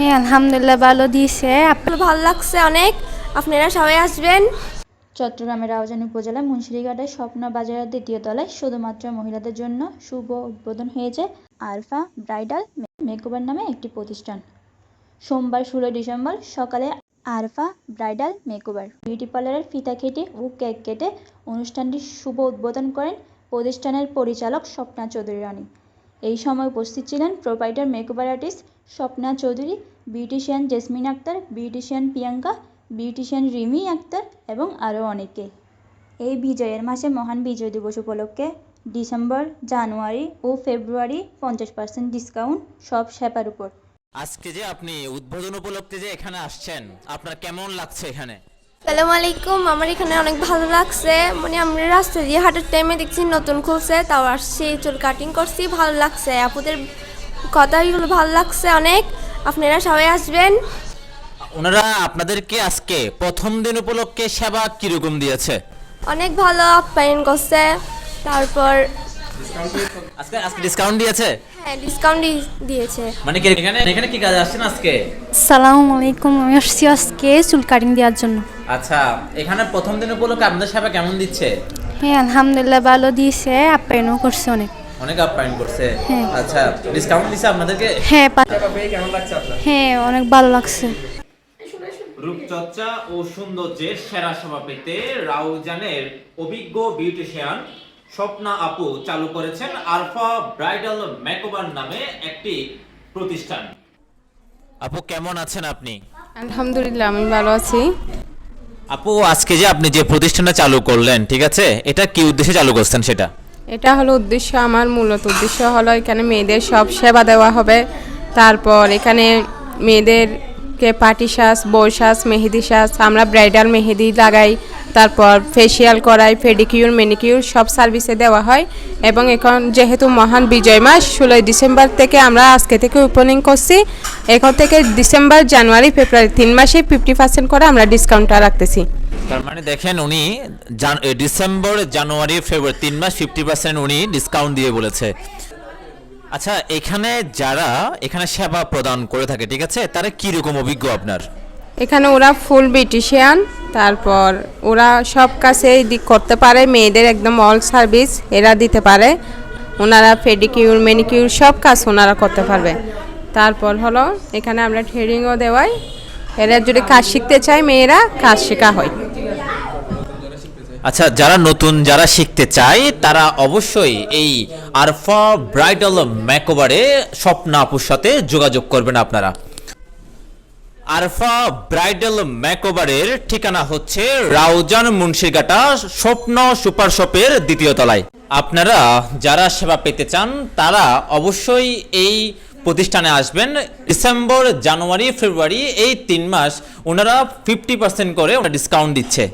হ্যাঁ আলহামদুলিল্লাহ ভালো দিয়েছে। ভালো লাগছে অনেক। আপনারা সবাই আসবেন। চট্টগ্রামের রাউজান উপজেলার মুন্সিরিঘাটের স্বপ্ন বাজারের দ্বিতীয় তলায় শুধুমাত্র মহিলাদের জন্য শুভ উদ্বোধন হয়েছে আরফা ব্রাইডাল মেকওভার নামে একটি প্রতিষ্ঠান। সোমবার ষোলোই ডিসেম্বর সকালে আরফা ব্রাইডাল মেকওভার বিউটি পার্লারের ফিতা কেটে ও কেক কেটে অনুষ্ঠানটির শুভ উদ্বোধন করেন প্রতিষ্ঠানের পরিচালক স্বপ্না চৌধুরী রানী। এই সময় উপস্থিত ছিলেন proprietor makeover artist Swapna Chowdhury beautician Jesmin Akter beautician Priyanka beautician Rimi Akter এবং আরও অনেকে। এই বিজয়ের মাসে মহান বিজয় দিবস উপলক্ষে ডিসেম্বর জানুয়ারি ও ফেব্রুয়ারি পঞ্চাশ পার্সেন্ট ডিসকাউন্ট সব সেবার উপর। আজকে যে আপনি উদ্বোধন উপলক্ষে যে এখানে আসছেন আপনার কেমন লাগছে এখানে? সালাম আলাইকুম আমার এখানে অনেক ভালো লাগছে। মানে আমরা রাস্তা দিয়ে হাঁটার টাইমে দেখছি নতুন খুলছে তাও আসছি চুল কাটিং করছি ভালো লাগছে। আপুদের কথাগুলো ভালো লাগছে অনেক। আপনারা সবাই আসবেন। ওনারা আপনাদেরকে আজকে প্রথম দিন উপলক্ষে সেবা কীরকম দিয়েছে? অনেক ভালো আপ্যায়ন করছে। তারপর আজকে আজকে ডিসকাউন্ট দিয়েছে? হ্যাঁ ডিসকাউন্ট দিয়েছে। মানে কি এখানে এখানে কি কাজ আসছেন আজকে? সালামু আলাইকুম আমি আসছি আজকে চুল কাটিং দেওয়ার জন্য। আচ্ছা এখানে প্রথম দিন উপলক্ষে আপনাদের সেবা কেমন দিচ্ছে? হ্যাঁ আলহামদুলিল্লাহ ভালো দিয়েছে আপ্যায়নও করছে অনেক। অনেক আপ্যায়ন করছে। হ্যাঁ। আচ্ছা ডিসকাউন্ট দিচ্ছে আপনাদেরকে? হ্যাঁ পা- হ্যাঁ অনেক ভালো লাগছে। রূপচর্চা ও সৌন্দর্যের সেরা সেবা পেতে রাউজানের অভিজ্ঞ বিউটিশিয়ান স্বপ্না আপু চালু করেছেন আলফা ব্রাইডাল মেকওভার নামে একটি প্রতিষ্ঠান। আপু কেমন আছেন আপনি? আলহামদুলিল্লাহ আমি ভালো আছি। আপু আজকে যে আপনি যে প্রতিষ্ঠানটা চালু করলেন ঠিক আছে? এটা কি উদ্দেশ্যে চালু করছেন সেটা? এটা হলো উদ্দেশ্য, আমার মূলত উদ্দেশ্য হলো এখানে মেয়েদের সব সেবা দেওয়া হবে। তারপর এখানে মেয়েদেরকে পাটি সাজ বউ সাজ, মেহেদি সাজ, আমরা ব্রাইডাল মেহেদি লাগাই, তারপর ফেসিয়াল করাই ফেডিকিউর মেনিকিউর সব সার্ভিসে দেওয়া হয়। এবং এখন যেহেতু মহান বিজয় মাস, ষোলোই ডিসেম্বর থেকে আমরা আজকে থেকে ওপেনিং করছি। এখন থেকে ডিসেম্বর, জানুয়ারি, ফেব্রুয়ারি তিন মাসে ফিফটি পার্সেন্ট করে আমরা ডিসকাউন্টটা রাখতেছি। তার মানে দেখেন উনি ডিসেম্বর, জানুয়ারি, ফেব্রুয়ারি তিন মাস ফিফটি পার্সেন্ট উনি ডিসকাউন্ট দিয়ে বলেছে। আচ্ছা এখানে যারা, এখানে সেবা প্রদান করে থাকে, ঠিক আছে? তারা কি রকম অভিজ্ঞ আপনার? এখানে ওরা ফুল বিউটিশিয়ান তারপর ওরা সব কাছে দিক করতে পারে, মেয়েদের একদম অল সার্ভিস এরা দিতে পারে। ওনারা পেডিকিউর মেনিকিউর সব কাজ ওনারা করতে পারবে। তারপর হলো, এখানে আমরা ট্রেনিংও দেওয়াই। এরা যদি কাজ শিখতে চায়, মেয়েরা কাজ শেখা হয়। আচ্ছা যারা নতুন, যারা শিখতে চায়, তারা অবশ্যই এই আরফা ব্রাইডাল মেকওভারে স্বপ্ন আপুর সাথে যোগাযোগ করবেন আপনারা। আরফা ব্রাইডাল মেকওভারের ঠিকানা হচ্ছে রাউজান মুন্সিরঘাটা, স্বপ্ন সুপার শপের দ্বিতীয় তলায়। আপনারা যারা সেবা পেতে চান, তারা অবশ্যই এই প্রতিষ্ঠানে আসবেন। ডিসেম্বর, জানুয়ারি, ফেব্রুয়ারি এই তিন মাস ওনারা ফিফটি পার্সেন্ট করে ডিসকাউন্ট দিচ্ছে।